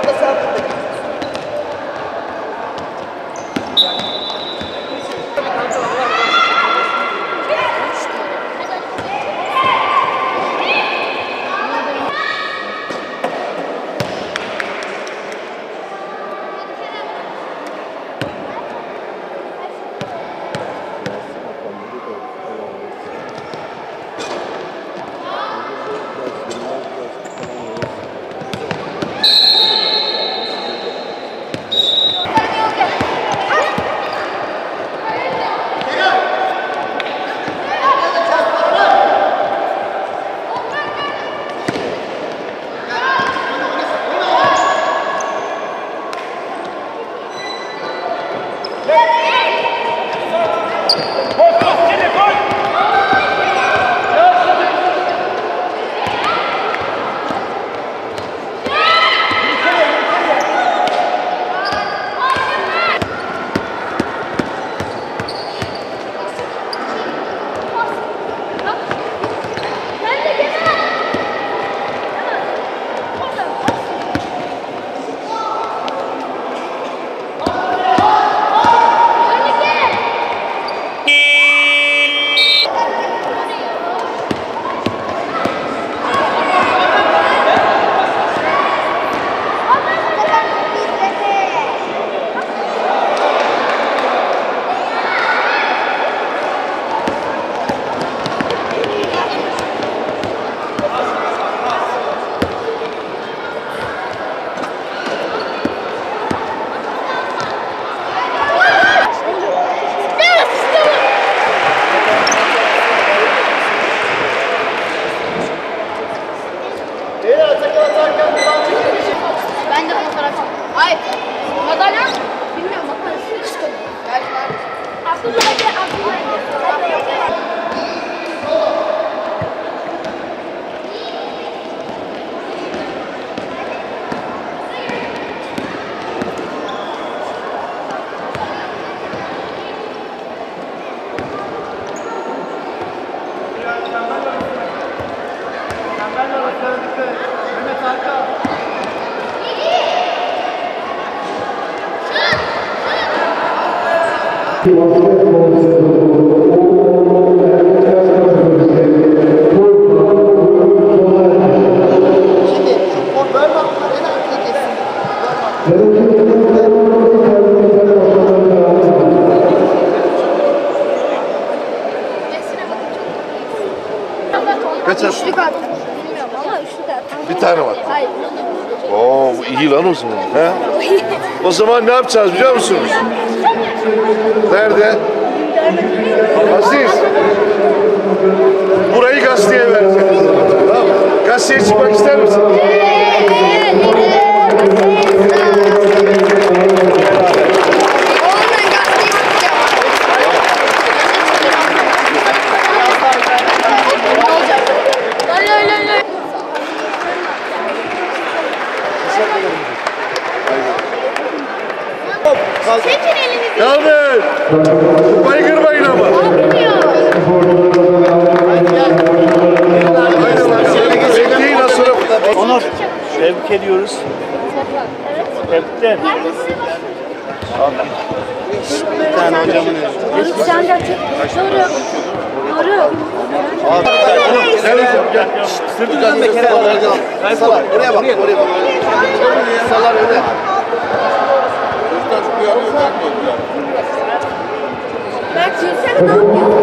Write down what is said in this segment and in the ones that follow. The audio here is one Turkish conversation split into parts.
força O zaman ne yapacağız biliyor musunuz? Nerede? Aziz. Burayı gazeteye vereceğiz. Tamam. Gazeteye çıkmak ister misin? Salar oraya bak oraya bak. Salar öyle. Berk çeksene ne yapıyorsun?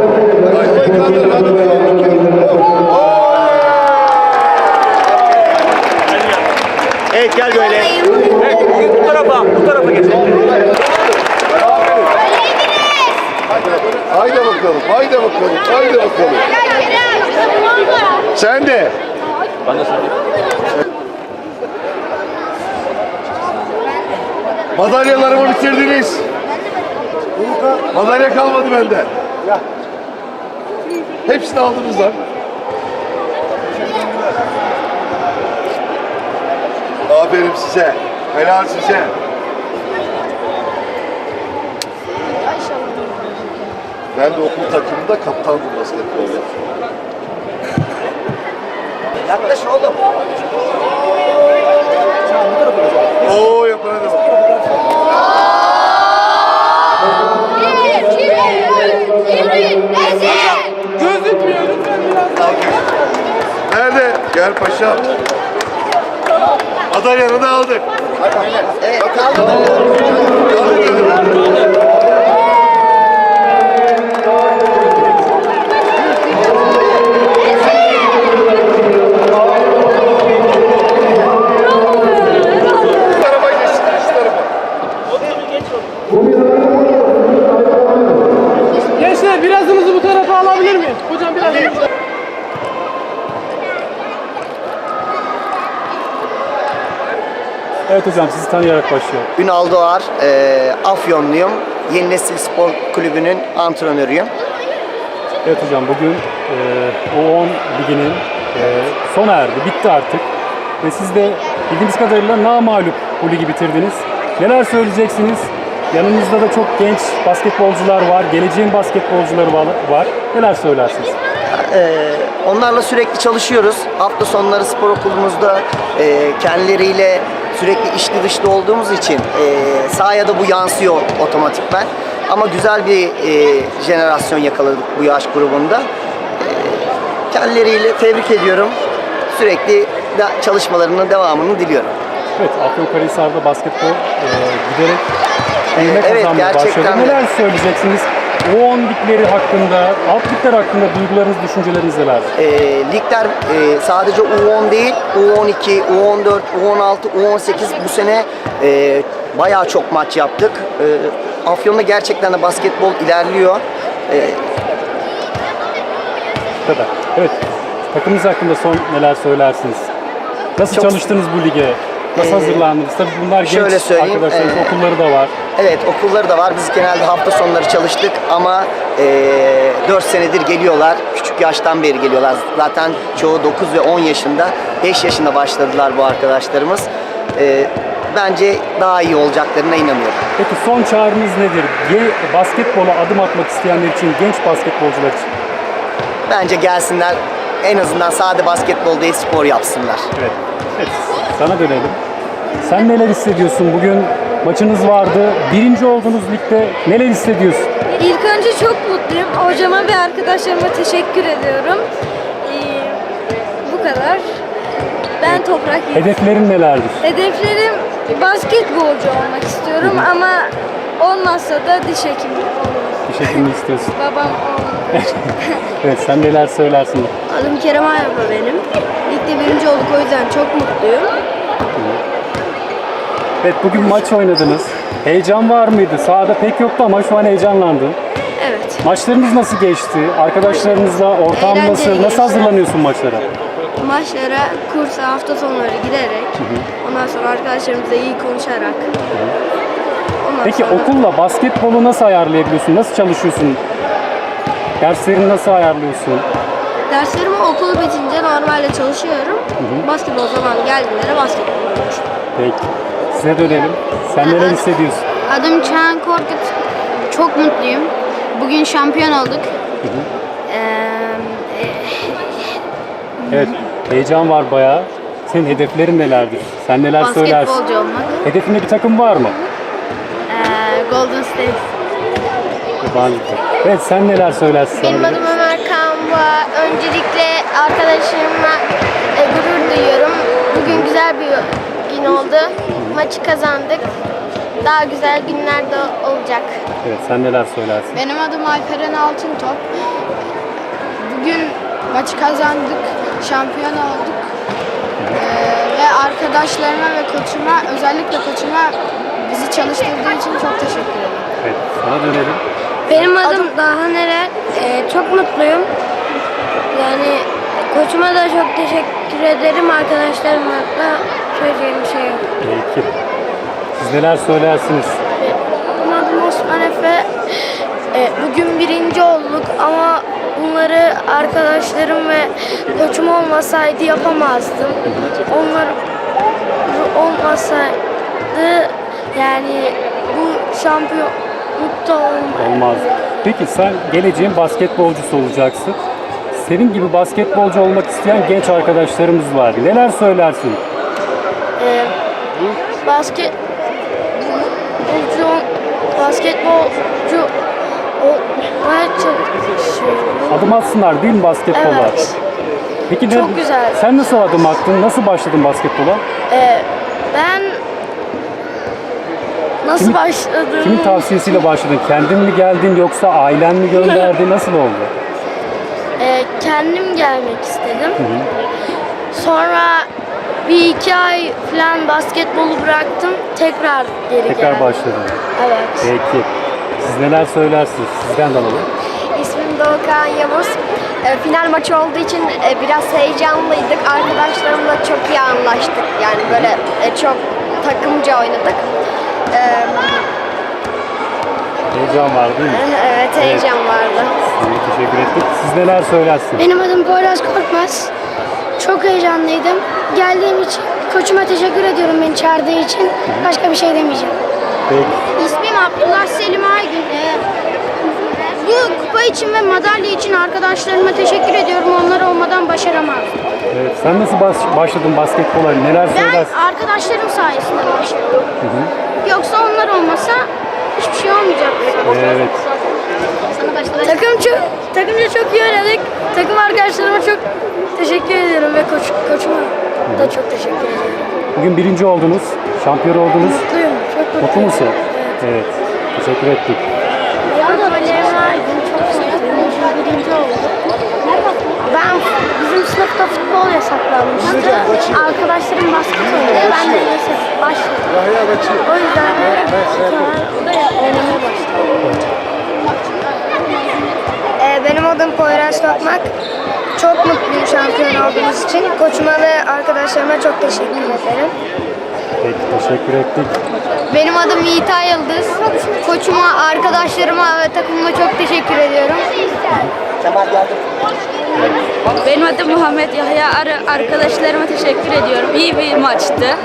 Evet gel böyle. Evet, bu tarafa, bu tarafa geçelim. Haydi bakalım. Haydi bakalım. Haydi bakalım. Sen de. Madalyalarımı bitirdiniz. Madalya kalmadı bende. Hepsini aldınız lan. Aferin size. Helal size. Ben de okul takımında kaptandım basketbolda. Yaklaş oğlum. Oo yapana da bak. Nerede? Gel paşam. Madalyanı da aldık. Evet kaldı. Şu tarafa geçsin, şu tarafa. Gençler birazınızı bu tarafa alabilir miyim? Hocam biraz. Evet hocam sizi tanıyarak başlıyor. Ünal Doğar, e, Afyonluyum. Yeni Nesil Spor Kulübü'nün antrenörüyüm. Evet hocam bugün e, U10 liginin e, sona erdi, bitti artık. Ve siz de bildiğimiz kadarıyla namalup bu ligi bitirdiniz. Neler söyleyeceksiniz? Yanınızda da çok genç basketbolcular var, geleceğin basketbolcuları var. Neler söylersiniz? Ee, onlarla sürekli çalışıyoruz. Hafta sonları spor okulumuzda e, kendileriyle sürekli içli dışlı olduğumuz için e, sahaya da bu yansıyor otomatikman. Ama güzel bir e, jenerasyon yakaladık bu yaş grubunda. E, kendileriyle tebrik ediyorum. Sürekli de çalışmalarının devamını diliyorum. Evet, Afyonkarahisar'da basketbol e, giderek büyüme evet, kazanmaya başladı. Neler söyleyeceksiniz? U10 ligleri hakkında, alt ligler hakkında duygularınız, düşünceleriniz neler? E, ligler e, sadece U10 değil, U12, U14, U16, U18 bu sene e, bayağı çok maç yaptık. E, Afyon'da gerçekten de basketbol ilerliyor. E, kadar. Evet, takımınız hakkında son neler söylersiniz? Nasıl Çok- çalıştınız bu lige? Nasıl Ee, hazırlandınız? Tabii bunlar şöyle genç söyleyeyim, arkadaşlarınız, ee, okulları da var. Evet okulları da var. Biz genelde hafta sonları çalıştık ama e, 4 senedir geliyorlar. Küçük yaştan beri geliyorlar. Zaten çoğu 9 ve 10 yaşında. 5 yaşında başladılar bu arkadaşlarımız. E, bence daha iyi olacaklarına inanıyorum. Peki son çağrınız nedir? Basketbola adım atmak isteyenler için, genç basketbolcular için. Bence gelsinler en azından sade basketbol değil spor yapsınlar. Evet. evet. Sana dönelim. Sen neler hissediyorsun? Bugün maçınız vardı. Birinci oldunuz ligde. Neler hissediyorsun? İlk önce çok mutluyum. Hocama ve arkadaşlarıma teşekkür ediyorum. Ee, bu kadar. Ben Toprak Yiğit. Hedeflerin nelerdir? Hedeflerim basketbolcu olmak istiyorum ama olmazsa da diş hekimi olurum. Bir şekilde istiyorsun. Babam olmalı. Evet sen neler söylersin? Adım Kerem Ayaba benim. Ligde birinci olduk o yüzden çok mutluyum. Evet bugün maç oynadınız. Heyecan var mıydı? Sahada pek yoktu ama şu an heyecanlandın. Evet. Maçlarınız nasıl geçti? Arkadaşlarınızla ortam Eğlenceli nasıl? Nasıl geçti. hazırlanıyorsun maçlara? Maçlara, kursa, hafta sonları giderek, ondan sonra arkadaşlarımızla iyi konuşarak. Ondan Peki sonra okulla basketbolu nasıl ayarlayabiliyorsun? Nasıl çalışıyorsun? Derslerini nasıl ayarlıyorsun? derslerimi okul bitince normalde çalışıyorum. Basketbol zamanı geldiğinde de basketbol oynuyorum. Peki. Size dönelim. Sen neler hissediyorsun? Adım Çağan Korkut. Çok mutluyum. Bugün şampiyon olduk. Ee, Evet. Heyecan var bayağı. Senin hedeflerin nelerdir? Sen neler söylersin? basketbolcu olmak. Hedefinde bir takım var mı? Ee, Golden State. Yabancı. Evet sen neler söylersin? Benim adım Ömer Kamba. Öncelikle arkadaşlarımla e, gurur duyuyorum. Bugün güzel bir gün oldu. Maçı kazandık. Daha güzel günler de olacak. Evet sen neler söylersin? Benim adım Alperen Altıntop. Bugün maçı kazandık, şampiyon olduk. Ee, ve arkadaşlarıma ve koçuma, özellikle koçuma bizi çalıştırdığı için çok teşekkür ederim. Evet sana dönelim. Benim adım Daha Neler. Ee, çok mutluyum. Yani koçuma da çok teşekkür ederim. Arkadaşlarıma da söyleyeceğim bir şey yok. Peki. Siz neler söylersiniz? Benim adım Osman Efe. Ee, bugün birinci olduk ama bunları arkadaşlarım ve koçum olmasaydı yapamazdım. Onlar olmasaydı yani bu şampiyonlukta olmaz. Olmaz. Peki sen geleceğin basketbolcusu olacaksın. Senin gibi basketbolcu olmak isteyen genç arkadaşlarımız var. Neler söylersin? Basket basketbolcu olmaya çalışıyorum. Adım atsınlar değil mi basketbola? Evet. Peki ne- Çok güzel. Sen nasıl adım attın? Nasıl başladın basketbola? Ee, ben nasıl Kimin- başladım? Kimin tavsiyesiyle başladın? Kendin mi geldin yoksa ailen mi gönderdi? Nasıl oldu? Ee, kendim gelmek istedim. Sonra bir iki ay falan basketbolu bıraktım. Tekrar geri Tekrar geldim. başladın. Evet. Peki. Siz neler söylersiniz? Sizden de alalım. İsmim Doğukan Yavuz. E, final maçı olduğu için e, biraz heyecanlıydık. Arkadaşlarımla çok iyi anlaştık. Yani böyle e, çok takımca oynadık. E, Heyecan var değil mi? evet heyecan vardı. Teşekkür ettik. Siz neler söylersiniz? Benim adım Poyraz Korkmaz. Çok heyecanlıydım. Geldiğim için koçuma teşekkür ediyorum beni çağırdığı için. Başka bir şey demeyeceğim. Peki. İsmim Abdullah Selim Aygün. Ee, bu kupa için ve madalya için arkadaşlarıma teşekkür ediyorum. Onlar olmadan başaramazdım. Evet. Sen nasıl baş- başladın basketbola? Neler söylersin? Ben arkadaşlarım sayesinde başladım. Yoksa onlar olmasa hiçbir şey olmayacaktı. Evet. Takım çok, takımca çok iyi oynadık. Takım arkadaşlarıma çok teşekkür ediyorum ve koç, koçuma da çok teşekkür ediyorum. Bugün birinci oldunuz. Şampiyon oldunuz. Mutluyum, çok mutluyum. Mutlu musun? Evet. Teşekkür ettik. Aleyna Aydın, çok mutluyum. Çünkü birinci oldum. Ben, bizim sınıfta futbol yasaklanmıştı. Arkadaşlarım basket oynuyor. Ben de mesela başladım. O yüzden oynamaya başladım. E, benim adım Poyraz Tokmak. Çok mutluyum şampiyon olduğumuz için. Koçuma ve arkadaşlarıma çok teşekkür ederim. Peki. Teşekkür ettik. Benim adım Yiğitay Yıldız. Koçuma, arkadaşlarıma ve takımıma çok teşekkür ediyorum. Kemal geldi. Benim adım Muhammed Yahya. Ar- Arkadaşlarıma teşekkür ediyorum. İyi bir maçtı.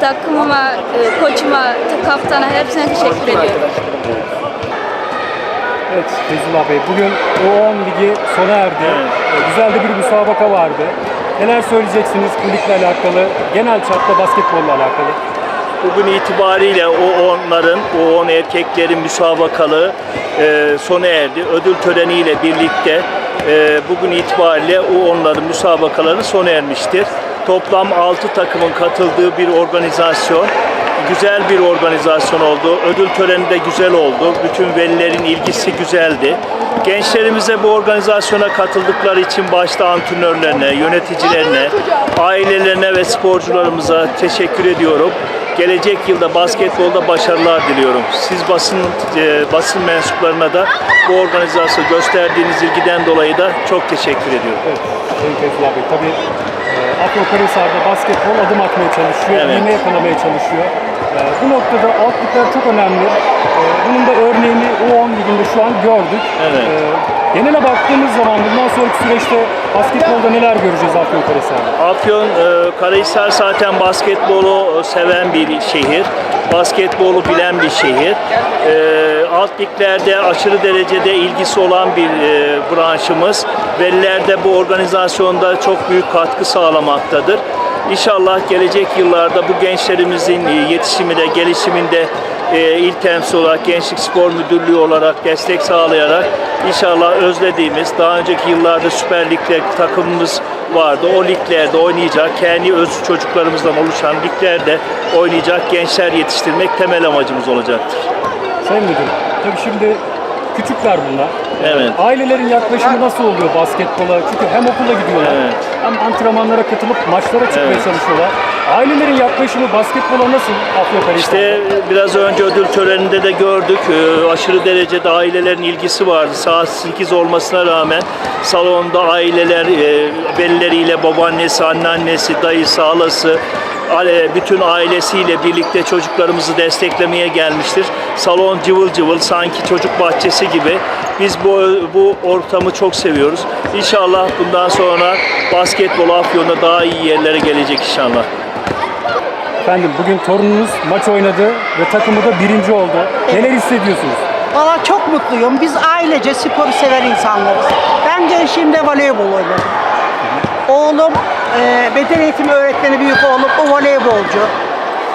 Takımıma, e, koçuma, kaptana hepsine teşekkür ediyorum. Evet Feyzullah Bey bugün U10 ligi sona erdi. Ee, Güzel de bir müsabaka vardı. Neler söyleyeceksiniz bu ligle alakalı, genel çapta basketbolla alakalı? bugün itibariyle o onların, o on erkeklerin müsabakalı e, sona erdi. Ödül töreniyle birlikte e, bugün itibariyle o onların müsabakaları sona ermiştir. Toplam 6 takımın katıldığı bir organizasyon. Güzel bir organizasyon oldu. Ödül töreni de güzel oldu. Bütün velilerin ilgisi güzeldi. Gençlerimize bu organizasyona katıldıkları için başta antrenörlerine, yöneticilerine, ailelerine ve sporcularımıza teşekkür ediyorum. Gelecek yılda basketbolda başarılar diliyorum. Siz basın e, basın mensuplarına da bu organizasyonu gösterdiğiniz ilgiden dolayı da çok teşekkür ediyorum. Evet, Sayın Feyzullah Bey. Tabii e, Afyonkarahisar'da basketbol adım atmaya çalışıyor, Evet. iğne yakalamaya çalışıyor. E, bu noktada alt ligler çok önemli. E, bunun da örneğini U10 liginde şu an gördük. Evet. E, genele baktığımız zaman bundan sonraki süreçte basketbolda neler göreceğiz Afyonkarahisar'da? Afyon, e, Karahisar zaten basketbolu seven bir şehir. Basketbolu bilen bir şehir. E, alt liglerde aşırı derecede ilgisi olan bir e, branşımız. Veliler de bu organizasyonda çok büyük katkı sağlamaktadır. İnşallah gelecek yıllarda bu gençlerimizin e, yetişiminde, gelişiminde e, il temsil olarak Gençlik Spor Müdürlüğü olarak destek sağlayarak inşallah özlediğimiz daha önceki yıllarda Süper Lig'de takımımız vardı. O liglerde oynayacak, kendi öz çocuklarımızdan oluşan liglerde oynayacak gençler yetiştirmek temel amacımız olacaktır. Sayın Müdürüm, tabii şimdi küçükler bunlar. Evet. Ailelerin yaklaşımı nasıl oluyor basketbola? Çünkü hem okula gidiyorlar Evet. hem antrenmanlara katılıp maçlara çıkmaya Evet. çalışıyorlar. Ailelerin yaklaşımı basketbola nasıl Afyonkarahisar'da? İşte biraz önce ödül töreninde de gördük. Ee, Aşırı derecede ailelerin ilgisi vardı. Saat 8 olmasına rağmen salonda aileler e, velileriyle babaannesi, anneannesi, dayısı, halası bütün ailesiyle birlikte çocuklarımızı desteklemeye gelmiştir. Salon cıvıl cıvıl sanki çocuk bahçesi gibi. Biz bu bu ortamı çok seviyoruz. İnşallah bundan sonra basketbol Afyon'da daha iyi yerlere gelecek inşallah. Efendim bugün torununuz maç oynadı ve takımı da birinci oldu. Neler hissediyorsunuz? Valla çok mutluyum. Biz ailece sporu seven insanlarız. Ben gençliğimde voleybol oynadım. Oğlum e, beden eğitimi öğretmeni büyük oğlum o voleybolcu.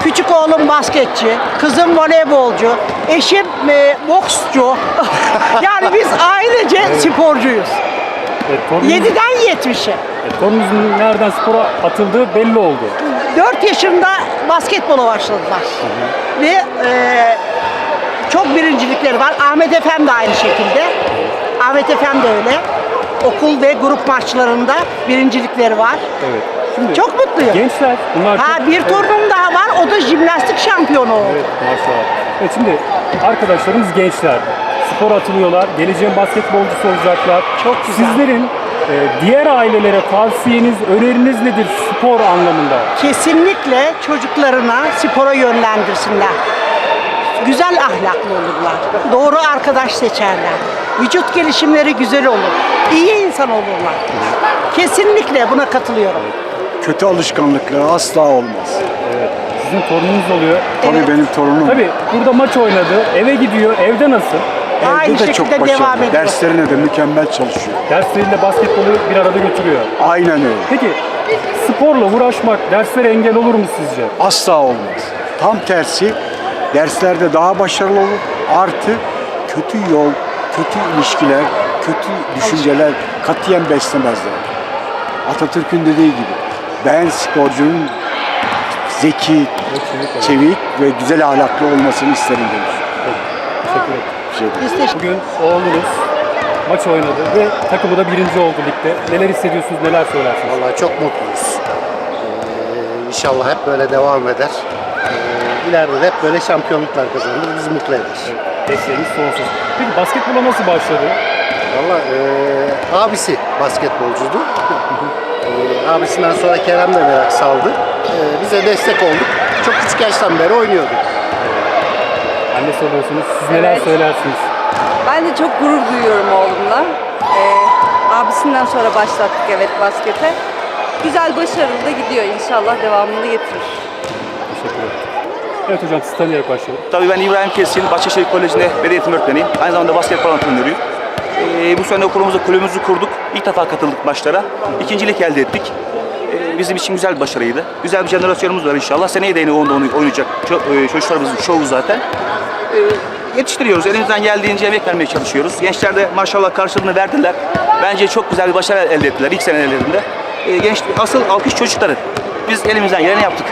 Küçük oğlum basketçi, kızım voleybolcu, eşim e, boksçu. yani biz ailece sporcuyuz. Torununuz, 7'den 70'e. e, torununuzun nereden spora atıldığı belli oldu. 4 yaşında basketbola başladılar. Ve e, çok birincilikleri var. Ahmet Efem de aynı şekilde. Ahmet Efem de öyle. Okul ve grup maçlarında birincilikleri var. Evet. Şimdi Çok mutluyum. gençler bunlar Ha çok- bir torunum daha var. O da jimnastik şampiyonu oldu. Evet maşallah. Evet şimdi arkadaşlarımız gençler. Spor atılıyorlar. Geleceğin basketbolcusu olacaklar. Çok güzel. Sizlerin e, diğer ailelere tavsiyeniz, öneriniz nedir spor anlamında? Kesinlikle çocuklarına spora yönlendirsinler. Güzel ahlaklı olurlar. Doğru arkadaş seçerler. Vücut gelişimleri güzel olur. İyi insan olurlar. Kesinlikle buna katılıyorum. Kötü alışkanlıkları asla olmaz. Sizin torununuz oluyor. Tabii Evet. benim torunum Tabii burada maç oynadı, eve gidiyor, evde nasıl? Aynı evde de çok şekilde devam başarılı. ediyor. Derslerine de mükemmel çalışıyor. Dersleriyle basketbolu bir arada götürüyor. Aynen öyle. Peki sporla uğraşmak derslere engel olur mu sizce? Asla olmaz. Tam tersi derslerde daha başarılı olur. Artı kötü yol, kötü ilişkiler, kötü düşünceler katiyen beslemezler. Atatürk'ün dediği gibi ben sporcunun zeki, çevik ve güzel ahlaklı olmasını isterim demiş. Teşekkür ederim. Şey değil. Bugün oğlunuz maç oynadı ve takımı da birinci oldu ligde. Neler hissediyorsunuz, neler söylersiniz? Vallahi çok mutluyuz. Ee, inşallah hep böyle devam eder. Ee, ileride de hep böyle şampiyonluklar kazanır. Bizi mutlu eder. Desteğiniz sonsuz. Peki basketbola nasıl başladı? Vallahi ee, abisi basketbolcuydu. Ee, abisinden sonra Kerem de merak saldı. Ee, bize destek olduk. Çok küçük yaştan beri oynuyorduk. Annesi oluyorsunuz. Siz neler Evet. söylersiniz? Ben de çok gurur duyuyorum oğlumla. Ee, abisinden sonra başlattık evet baskete. Güzel başarılı da gidiyor inşallah devamını getirir. Teşekkür ederim. Evet hocam siz tanıyarak başlayalım. Tabii ben İbrahim Kesin, Bahçeşehir Koleji'nde beden eğitim öğretmeniyim. Aynı zamanda basketbol antrenörüyüm. Ee, bu sene okulumuzu, kulübümüzü kurduk. İlk defa katıldık maçlara. İkincilik elde ettik. Ee, bizim için güzel bir başarıydı. Güzel bir jenerasyonumuz var inşallah. Seneye de yine onda oynayacak ço- e, çocuklarımızın çoğu zaten. E, yetiştiriyoruz. Elimizden geldiğince emek vermeye çalışıyoruz. Gençler de maşallah karşılığını verdiler. Bence çok güzel bir başarı elde ettiler ilk senelerinde. E, genç, asıl alkış çocukların. Biz elimizden geleni yaptık.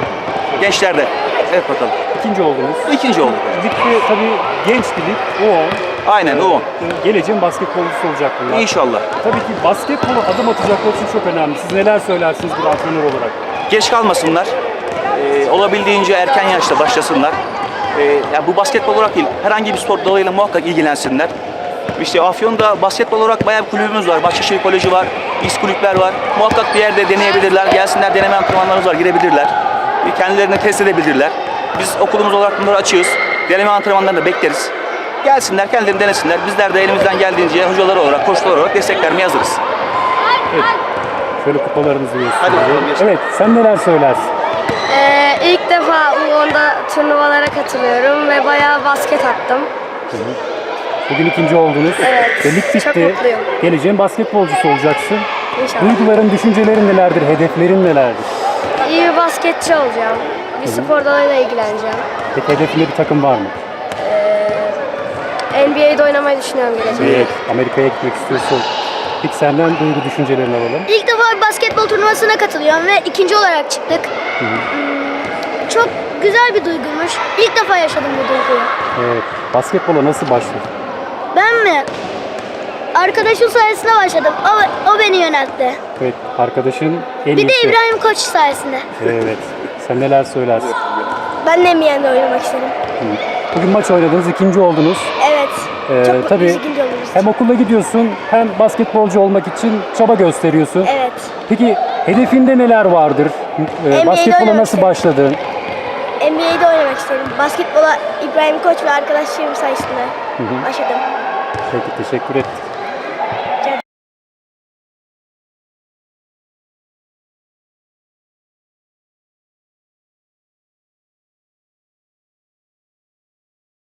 Gençler de. Evet bakalım. İkinci oldunuz. İkinci olduk. Ligde tabii genç bir lig. O Aynen o. geleceğin basketbolcusu olacak bunlar. İnşallah. Tabii ki basketbola adım atacaklar için çok önemli. Siz neler söylersiniz bir antrenör olarak? Geç kalmasınlar. Ee, olabildiğince erken yaşta başlasınlar. Ee, yani bu basketbol olarak değil, herhangi bir spor dalıyla muhakkak ilgilensinler. İşte Afyon'da basketbol olarak bayağı bir kulübümüz var. Bahçeşehir Koleji var, İS kulüpler var. Muhakkak bir yerde deneyebilirler. Gelsinler deneme antrenmanlarımız var, girebilirler. Ee, Kendilerini test edebilirler. Biz okulumuz olarak bunları açıyoruz. Deneme antrenmanlarını da bekleriz. Gelsinler, kendilerini denesinler. Bizler de elimizden geldiğince hocalar olarak, koçlar olarak destek vermeye hazırız. Şöyle kupalarınızı gösterin. Hadi bakalım, geçelim. Evet, sen neler söylersin? Ee, ilk defa U10'da turnuvalara katılıyorum ve bayağı basket attım. Bugün ikinci oldunuz. Evet, Ve lig bitti. çok mutluyum. Geleceğin basketbolcusu olacaksın. İnşallah. Duyguların, düşüncelerin nelerdir? Hedeflerin nelerdir? İyi bir basketçi olacağım. Bir spor dalıyla ilgileneceğim. Peki hedefinde bir takım var mı? NBA'de oynamayı düşünüyorum gelecekte. Evet, Amerika'ya gitmek istiyorsun. Peki senden duygu düşüncelerini alalım. İlk defa bir basketbol turnuvasına katılıyorum ve ikinci olarak çıktık. Hmm, Çok güzel bir duyguymuş. İlk defa yaşadım bu duyguyu. Evet, basketbola nasıl başladın? Ben mi? Arkadaşım sayesinde başladım. O, o beni yöneltti. Evet, arkadaşın en Bir de iyisi. İbrahim Koç sayesinde. Evet, sen neler söylersin? Ben de NBA'de oynamak istedim. Bugün maç oynadınız, ikinci oldunuz. Ee, Çok tabii oluruz. hem okula gidiyorsun hem basketbolcu olmak için çaba gösteriyorsun. Evet. Peki hedefinde neler vardır? Ee, NBA'de basketbola oynamak nasıl isterim. başladın? NBA'de oynamak istedim. Basketbola İbrahim Koç ve arkadaşlarım sayesinde başladım. Peki teşekkür ettik.